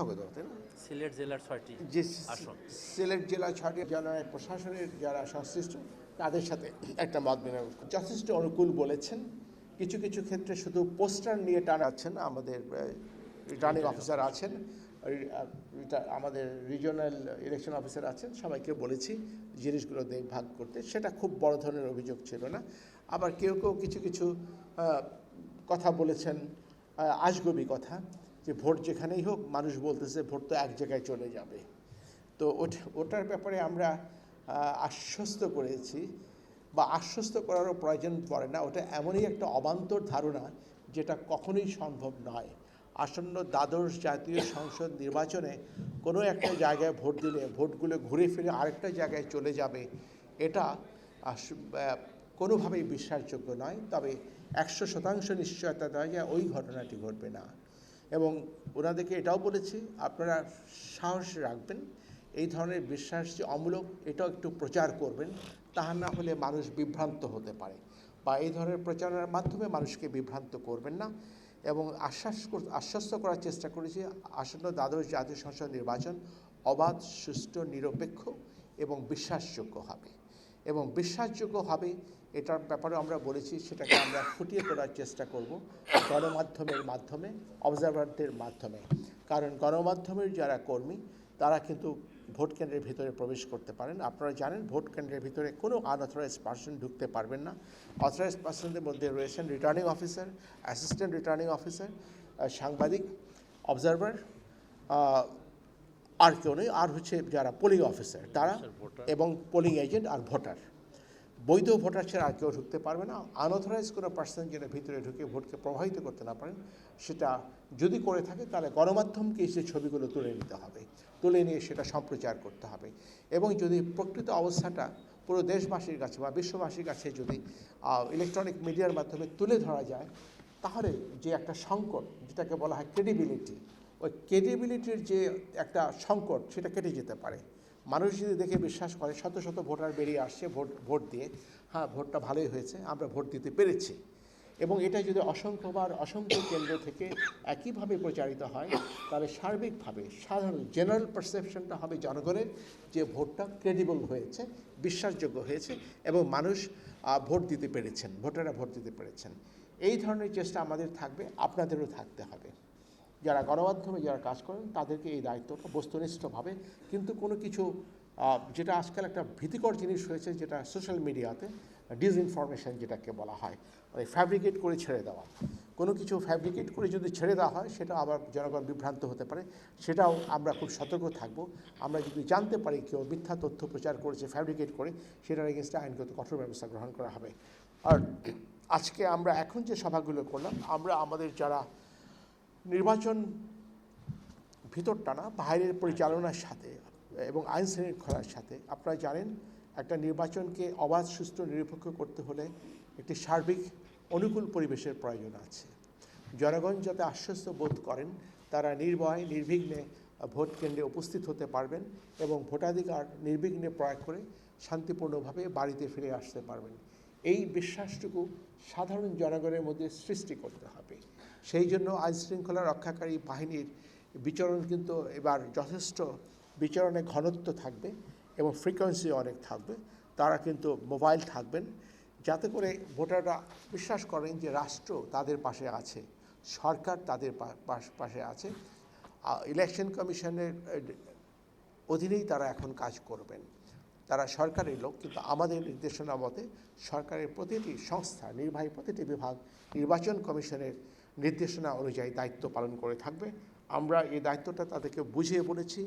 সংখ্যাগত তাই না? সিলেট জেলার ছয়টি যে সিলেট জেলা ছয়টি জেলার প্রশাসনের যারা সংশ্লিষ্ট তাদের সাথে একটা মত বিনিময় যথেষ্ট অনুকূল বলেছেন। কিছু কিছু ক্ষেত্রে শুধু পোস্টার নিয়ে টানাচ্ছেন আমাদের রিটার্নিং অফিসার আছেন আমাদের রিজিওনাল ইলেকশন অফিসার আছেন সবাইকে বলেছি জিনিসগুলো ভাগ করতে। সেটা খুব বড় ধরনের অভিযোগ ছিল না। আবার কেউ কেউ কিছু কিছু কথা বলেছেন আজগবি কথা। যে ভোট যেখানেই হোক, মানুষ বলতেছে ভোট তো এক জায়গায় চলে যাবে। তো ওটা, ওটার ব্যাপারে আমরা আশ্বস্ত করেছি বা আশ্বস্ত করারও প্রয়োজন পড়ে না। ওটা এমনই একটা অবান্তর ধারণা যেটা কখনোই সম্ভব নয়। আসন্ন দ্বাদশ জাতীয় সংসদ নির্বাচনে কোনো একটা জায়গায় ভোট দিলে, ভোটগুলো ঘুরে ফিরে আরেকটা জায়গায় চলে যাবে, এটা কোনোভাবেই বিশ্বাসযোগ্য নয়। তবে একশো শতাংশ নিশ্চয়তা দেওয়া যায়, ওই ঘটনাটি ঘটবে না। এবং ওনাদেরকে এটাও বলেছি, আপনারা সাহস রাখবেন, এই ধরনের বিশ্বাস যে অমূলক, এটাও একটু প্রচার করবেন তাহা না হলে মানুষ বিভ্রান্ত হতে পারে বা এই ধরনের প্রচারের মাধ্যমে মানুষকে বিভ্রান্ত করবেন না এবং আশ্বাস আশ্বস্ত করার চেষ্টা করেছি, আসন্ন দ্বাদশ জাতীয় সংসদ নির্বাচন অবাধ, সুষ্ঠু, নিরপেক্ষ এবং বিশ্বাসযোগ্য হবে। এবং বিশ্বাসযোগ্য হবে, এটার ব্যাপারে আমরা বলেছি, সেটাকে আমরা ফুটিয়ে তোলার চেষ্টা করব গণমাধ্যমের মাধ্যমে অবজারভারদের মাধ্যমে। কারণ গণমাধ্যমের যারা কর্মী, তারা কিন্তু ভোট কেন্দ্রের ভিতরে প্রবেশ করতে পারেন। আপনারা জানেন, ভোট কেন্দ্রের ভিতরে কোনো আনঅথরাইজ পার্সন ঢুকতে পারবেন না। অথরাইজ পার্সনদের মধ্যে রয়েছেন returning officer assistant returning officer সাংবাদিক অবজারভার আর কেউ নেই আর হচ্ছে যারা পোলিং অফিসার তারা এবং পোলিং এজেন্ট আর ভোটার বৈধ ভোটার ছাড়া আর কেউ ঢুকতে পারবে না। আনঅথরাইজ কোনো পার্সন যেটা ভিতরে ঢুকে ভোটকে প্রভাবিত করতে না পারেন সেটা যদি করে থাকে তাহলে গণমাধ্যমকে সেই ছবিগুলো তুলে নিতে হবে। তুলে নিয়ে সেটা সম্প্রচার করতে হবে। এবং যদি প্রকৃত অবস্থাটা পুরো দেশবাসীর কাছে বা বিশ্ববাসীর কাছে যদি ইলেকট্রনিক মিডিয়ার মাধ্যমে তুলে ধরা যায় তাহলে যে একটা সংকট যেটাকে বলা হয় ক্রেডিবিলিটি ওই ক্রেডিবিলিটির যে একটা সংকট, সেটা কেটে যেতে পারে। মানুষ যদি দেখে বিশ্বাস করে, শত শত ভোটার বেরিয়ে আসছে ভোট ভোট দিয়ে হ্যাঁ ভোটটা ভালোই হয়েছে, আমরা ভোট দিতে পেরেছি। এবং এটা যদি অসংখ্যবার, অসংখ্য কেন্দ্র থেকে একইভাবে প্রচারিত হয়, তাহলে সার্বিকভাবে সাধারণ জেনারেল পারসেপশনটা হবে জনগণের যে ভোটটা ক্রেডিবল হয়েছে, বিশ্বাসযোগ্য হয়েছে এবং মানুষ ভোট দিতে পেরেছেন, ভোটাররা ভোট দিতে পেরেছেন। এই ধরনের চেষ্টা আমাদের থাকবে, আপনাদেরও থাকতে হবে। যারা গণমাধ্যমে, যারা কাজ করেন, তাদেরকে এই দায়িত্বটা বস্তুনিষ্ঠভাবে, কিন্তু কোনো কিছু যেটা আজকাল একটা ভীতিকর জিনিস হয়েছে, যেটা সোশ্যাল মিডিয়াতে ডিসইনফরমেশন যেটাকে বলা হয় মানে ফ্যাব্রিকেট করে ছেড়ে দেওয়া। কোনো কিছু ফ্যাব্রিকেট করে যদি ছেড়ে দেওয়া হয়, সেটা আবার জনগণ বিভ্রান্ত হতে পারে। সেটাও আমরা খুব সতর্ক থাকব। আমরা যদি জানতে পারি কেউ মিথ্যা তথ্য প্রচার করেছে ফ্যাব্রিকেট করে, সেটার এগেনস্টে আইনগত কঠোর ব্যবস্থা গ্রহণ করা হবে। আর আজকে আমরা এখন যে সভাগুলো করলাম, আমরা আমাদের যারা নির্বাচন ভিতরটা না, বাইরের পরিচালনার সাথে এবং আইন শৃঙ্খলার সাথে। আপনারা জানেন, একটা নির্বাচনকে অবাধ সুস্থ নিরপেক্ষ করতে হলে একটি সার্বিক, অনুকূল পরিবেশের প্রয়োজন আছে। জনগণ যাতে আশ্বস্ত বোধ করেন, তারা নির্ভয়, নির্বিঘ্নে ভোট কেন্দ্রে উপস্থিত হতে পারবেন এবং ভোটাধিকার নির্বিঘ্নে প্রয়োগ করে শান্তিপূর্ণভাবে বাড়িতে ফিরে আসতে পারবেন। এই বিশ্বাসটুকু সাধারণ জনগণের মধ্যে সৃষ্টি করতে হবে। সেই জন্য আইন শৃঙ্খলা রক্ষাকারী বাহিনীর বিচরণ কিন্তু এবার যথেষ্ট বিচরণে ঘনত্ব থাকবে এবং ফ্রিকোয়েন্সি অনেক থাকবে। তারা কিন্তু মোবাইল থাকবেন। যাতে করে ভোটাররা বিশ্বাস করেন যে রাষ্ট্র তাদের পাশে আছে, সরকার তাদের পাশে আছে। ইলেকশন কমিশনের অধীনেই তারা এখন কাজ করবেন। তারা সরকারের লোক, কিন্তু আমাদের নির্দেশনা মতে সরকারের প্রতিটি সংস্থা, নির্বাহী প্রতিটি বিভাগ, নির্বাচন কমিশনের নির্দেশনা অনুযায়ী দায়িত্ব পালন করে থাকবে। আমরা এই দায়িত্বটা তাদেরকে বুঝিয়ে বলেছি।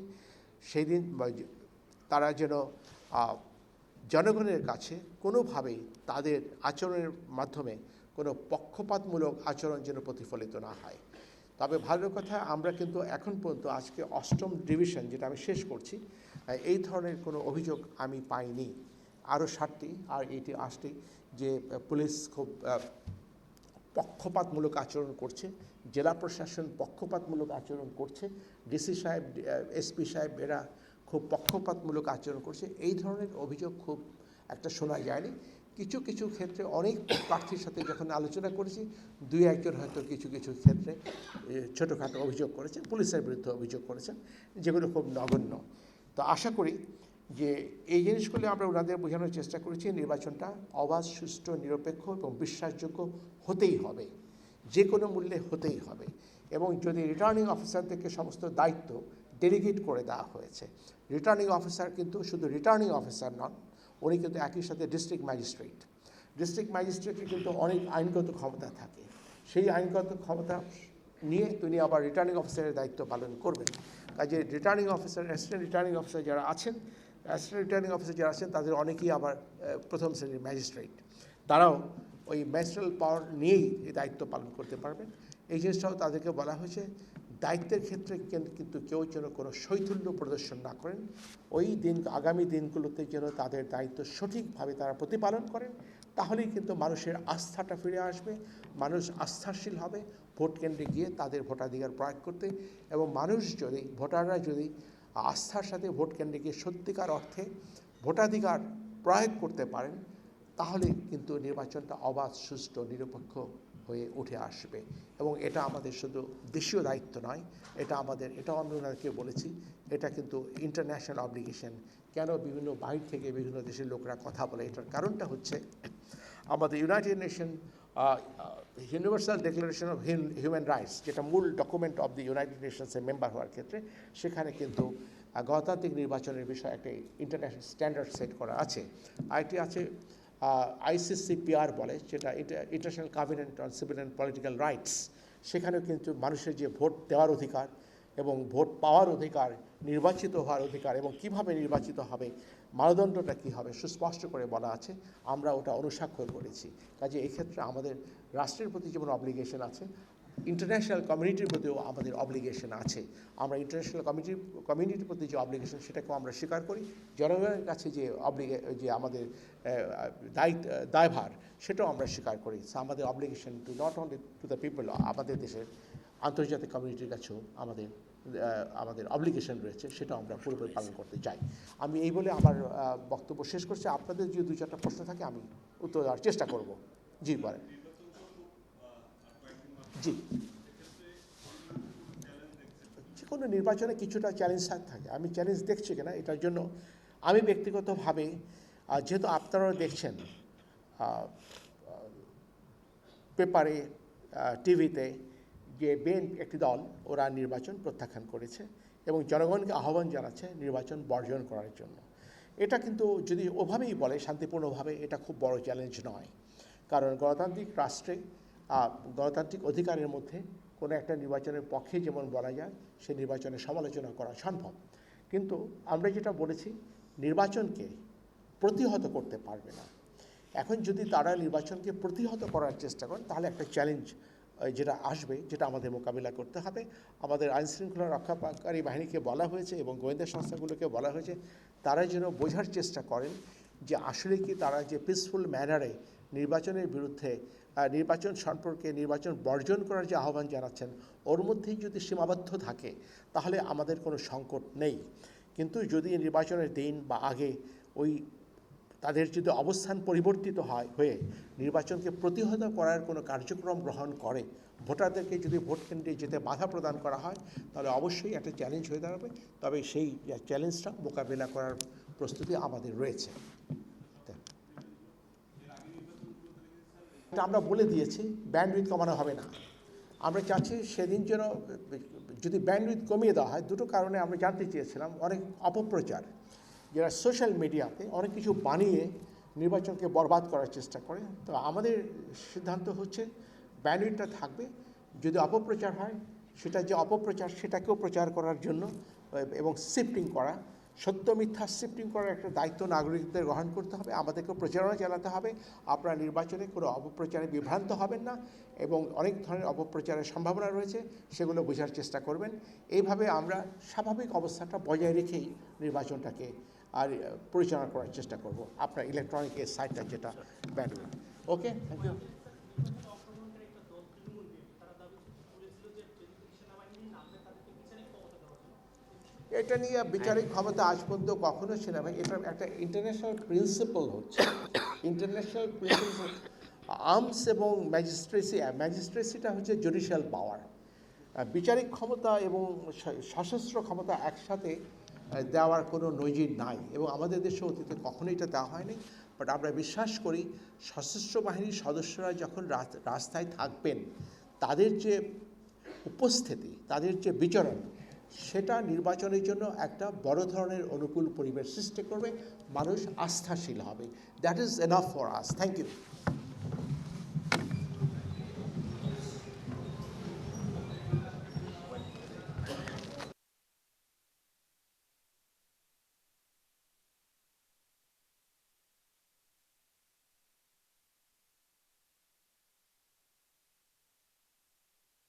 সেই দিন তারা যেন জনগণের কাছে কোনোভাবেই তাদের আচরণের মাধ্যমে কোনো পক্ষপাতমূলক আচরণ যেন প্রতিফলিত না হয়। তবে ভালো কথা, আমরা কিন্তু এখন পর্যন্ত আজকে অষ্টম ডিভিশন যেটা আমি শেষ করছি এই ধরনের কোনো অভিযোগ আমি পাইনি। আরও ষাটটি আর এইটি আসটি যে পুলিশ খুব পক্ষপাতমূলক আচরণ করছে, জেলা প্রশাসন পক্ষপাতমূলক আচরণ করছে, ডিসি সাহেব এসপি সাহেব এরা খুব পক্ষপাতমূলক আচরণ করছে। এই ধরনের অভিযোগ খুব একটা শোনা যায়নি। কিছু কিছু ক্ষেত্রে অনেক প্রার্থীর সাথে যখন আলোচনা করেছি, দুই, একজন হয়তো কিছু কিছু ক্ষেত্রে ছোটোখাটো অভিযোগ করেছেন, পুলিশের বিরুদ্ধে অভিযোগ করেছেন, যেগুলো খুব নগণ্য। তো আশা করি যে এই জিনিসগুলো আমরা ওনাদের বোঝানোর চেষ্টা করেছি, নির্বাচনটা অবাধ, সুষ্ঠু, নিরপেক্ষ এবং বিশ্বাসযোগ্য হতেই হবে। যে কোনো মূল্যে হতেই হবে। এবং যদি রিটার্নিং অফিসার থেকে সমস্ত দায়িত্ব ডেলিগেট করে দেওয়া হয়েছে রিটার্নিং অফিসার কিন্তু শুধু রিটার্নিং অফিসার নন, উনি কিন্তু একই সাথে ডিস্ট্রিক্ট ম্যাজিস্ট্রেট ডিস্ট্রিক্ট ম্যাজিস্ট্রেটের কিন্তু অনেক আইনগত ক্ষমতা থাকে। সেই আইনগত ক্ষমতা নিয়ে তিনি আবার রিটার্নিং অফিসারের দায়িত্ব পালন করবেন। কাজে returning officer assistant returning officer যারা আছেন অ্যাসিস্ট্যান্ট রিটার্নিং অফিসার যারা আছেন তাদের অনেকেই আবার প্রথম শ্রেণির ম্যাজিস্ট্রেট। তারাও ওই ম্যাজিস্ট্রাল পাওয়ার নিয়েই এই দায়িত্ব পালন করতে পারবেন। এই জিনিসটাও তাদেরকে বলা হয়েছে, দায়িত্বের ক্ষেত্রে কেন- কিন্তু কেউ যেন কোনো শৈথল্য প্রদর্শন না করেন। ওই দিন, আগামী দিনগুলোতে যেন তাদের দায়িত্ব সঠিকভাবে তারা প্রতিপালন করেন, তাহলেই কিন্তু মানুষের আস্থাটা ফিরে আসবে, মানুষ আস্থাশীল হবে ভোট কেন্দ্রে গিয়ে তাদের ভোটাধিকার প্রয়োগ করতে এবং মানুষ যদি, ভোটাররা যদি আস্থার সাথে ভোট কেন্দ্রে গিয়ে সত্যিকার অর্থে ভোটাধিকার প্রয়োগ করতে পারেন, তাহলে কিন্তু নির্বাচনটা অবাধ, সুষ্ঠু, নিরপেক্ষ হয়ে উঠে আসবে। এবং এটা আমাদের শুধু দেশীয় দায়িত্ব নয়, এটা আমাদের এটা অন্য ওনাকে বলেছি, এটা কিন্তু ইন্টারন্যাশনাল অব্লিগেশন কেন বিভিন্ন বাইর থেকে বিভিন্ন দেশের লোকরা কথা বলে, এটার কারণটা হচ্ছে আমাদের United Nation Universal Declaration of Human Rights যেটা মূল ডকুমেন্ট অফ দি ইউনাইটেড নেশনসের মেম্বার হওয়ার ক্ষেত্রে, সেখানে কিন্তু গণতান্ত্রিক নির্বাচনের বিষয়ে একটা ইন্টারন্যাশনাল স্ট্যান্ডার্ড সেট করা আছে। আরেকটি আছে আইসিসিপিআর বলে, যেটা International Covenant on Civil and Political Rights সেখানেও কিন্তু মানুষের যে ভোট দেওয়ার অধিকার এবং ভোট পাওয়ার অধিকার, নির্বাচিত হওয়ার অধিকার এবং কীভাবে নির্বাচিত হবে, মানদণ্ডটা কী হবে সুস্পষ্ট করে বলা আছে। আমরা ওটা অনুস্বাক্ষর করেছি। কাজে এক্ষেত্রে আমাদের রাষ্ট্রের প্রতি যেমন অব্লিগেশন আছে ইন্টারন্যাশনাল কমিউনিটির প্রতিও আমাদের অব্লিগেশন আছে। আমরা ইন্টারন্যাশনাল কমিউনিটি কমিউনিটির প্রতি যে অব্লিগেশন সেটাকেও আমরা স্বীকার করি। জনগণের কাছে যে অব্লিগে যে আমাদের দায়িত্ব, দায়ভার সেটাও আমরা স্বীকার করি। আমাদের obligation to not only to the people আমাদের দেশের আন্তর্জাতিক কমিউনিটির কাছেও আমাদের আমাদের অব্লিগেশন রয়েছে, সেটাও আমরা পুরোপুরি পালন করতে চাই। আমি এই বলে আমার বক্তব্য শেষ করছি। আপনাদের যদি দু চারটা প্রশ্ন থাকে, আমি উত্তর দেওয়ার চেষ্টা করব। জি, বলেন। জি। যে কোনো নির্বাচনে কিছুটা চ্যালেঞ্জ থাকে আমি চ্যালেঞ্জ দেখছি কিনা, এটার জন্য আমি ব্যক্তিগতভাবে যেহেতু আপনারাও দেখছেন পেপারে টিভিতে যে বেন একটি দল ওরা নির্বাচন প্রত্যাখ্যান করেছে এবং জনগণকে আহ্বান জানাচ্ছে নির্বাচন বর্জন করার জন্য। এটা কিন্তু যদি ওভাবেই বলে, শান্তিপূর্ণভাবে এটা খুব বড় চ্যালেঞ্জ নয়। কারণ গণতান্ত্রিক রাষ্ট্রে গণতান্ত্রিক অধিকারের মধ্যে কোনো একটা নির্বাচনের পক্ষে যেমন বলা যায়, সে নির্বাচনের সমালোচনা করা সম্ভব। কিন্তু আমরা যেটা বলেছি, নির্বাচনকে প্রতিহত করতে পারবে না। এখন যদি তারা নির্বাচনকে প্রতিহত করার চেষ্টা করেন তাহলে একটা চ্যালেঞ্জ যেটা আসবে, যেটা আমাদের মোকাবিলা করতে হবে। আমাদের আইনশৃঙ্খলা রক্ষাকারী বাহিনীকে বলা হয়েছে এবং গোয়েন্দা সংস্থাগুলোকে বলা হয়েছে, তারা যেন বোঝার চেষ্টা করেন যে আসলে কি তারা যে পিসফুল ম্যানারে নির্বাচনের বিরুদ্ধে নির্বাচন সম্পর্কে নির্বাচন বর্জন করার যে আহ্বান জানাচ্ছেন, ওর মধ্যেই যদি সীমাবদ্ধ থাকে, তাহলে আমাদের কোনো সংকট নেই। কিন্তু যদি নির্বাচনের দিন বা আগে ওই তাদের যদি অবস্থান পরিবর্তিত হয়, হয়ে নির্বাচনকে প্রতিহত করার কোনো কার্যক্রম গ্রহণ করে, ভোটারদেরকে যদি ভোট কেন্দ্রে যেতে বাধা প্রদান করা হয়, তাহলে অবশ্যই একটা চ্যালেঞ্জ হয়ে দাঁড়াবে। তবে সেই চ্যালেঞ্জটা মোকাবিলা করার প্রস্তুতি আমাদের রয়েছে। আমরা বলে দিয়েছি ব্যান্ডউইথ কমানো হবে না। আমরা চাচ্ছি সেদিন যেন, যদি ব্যান্ডউইথ কমিয়ে দেওয়া হয়, দুটো কারণে আমরা জানতে চেয়েছিলাম। অনেক অপপ্রচার। যারা সোশ্যাল মিডিয়াতে অনেক কিছু বানিয়ে নির্বাচনকে বরবাদ করার চেষ্টা করে, তো আমাদের সিদ্ধান্ত হচ্ছে ব্যান্ডউইথটা থাকবে। যদি অপপ্রচার হয়, সেটা যে অপপ্রচার, সেটাকেও প্রচার করার জন্য এবং শিফটিং করা, সত্য মিথ্যা শিফটিং করার একটা দায়িত্ব নাগরিকদের গ্রহণ করতে হবে আমাদেরকে প্রচারণা চালাতে হবে। আপনারা নির্বাচনে কোনো অপপ্রচারে বিভ্রান্ত হবেন না, এবং অনেক ধরনের অপপ্রচারের সম্ভাবনা রয়েছে, সেগুলো বোঝার চেষ্টা করবেন। এইভাবে আমরা স্বাভাবিক অবস্থাটা বজায় রেখেই নির্বাচনটাকে আর পরিচালনা করার চেষ্টা করব আপনার ইলেকট্রনিক এই সাইটটা যেটা ব্যান্ডউইথ ওকে থ্যাংক ইউ এটা নিয়ে বিচারিক ক্ষমতা আজ পর্যন্ত কখনো সেনাবাহিনী এটা একটা ইন্টারন্যাশনাল প্রিন্সিপাল হচ্ছে। ইন্টারন্যাশনাল প্রিন্সিপাল আর্মস এবং ম্যাজিস্ট্রেসি ম্যাজিস্ট্রেসিটা হচ্ছে জুডিশিয়াল পাওয়ার বিচারিক ক্ষমতা এবং সশস্ত্র ক্ষমতা একসাথে দেওয়ার কোনো নজির নাই এবং আমাদের দেশে অতীতে কখনোই এটা দেওয়া হয়নি। বাট আমরা বিশ্বাস করি, সশস্ত্র বাহিনীর সদস্যরা যখন রাস্তায় থাকবেন, তাদের যে উপস্থিতি, তাদের যে বিচরণ, সেটা নির্বাচনের জন্য একটা বড় ধরনের অনুকূল পরিবেশ সৃষ্টি করবে। মানুষ আস্থাশীল হবে। That is enough for us thank you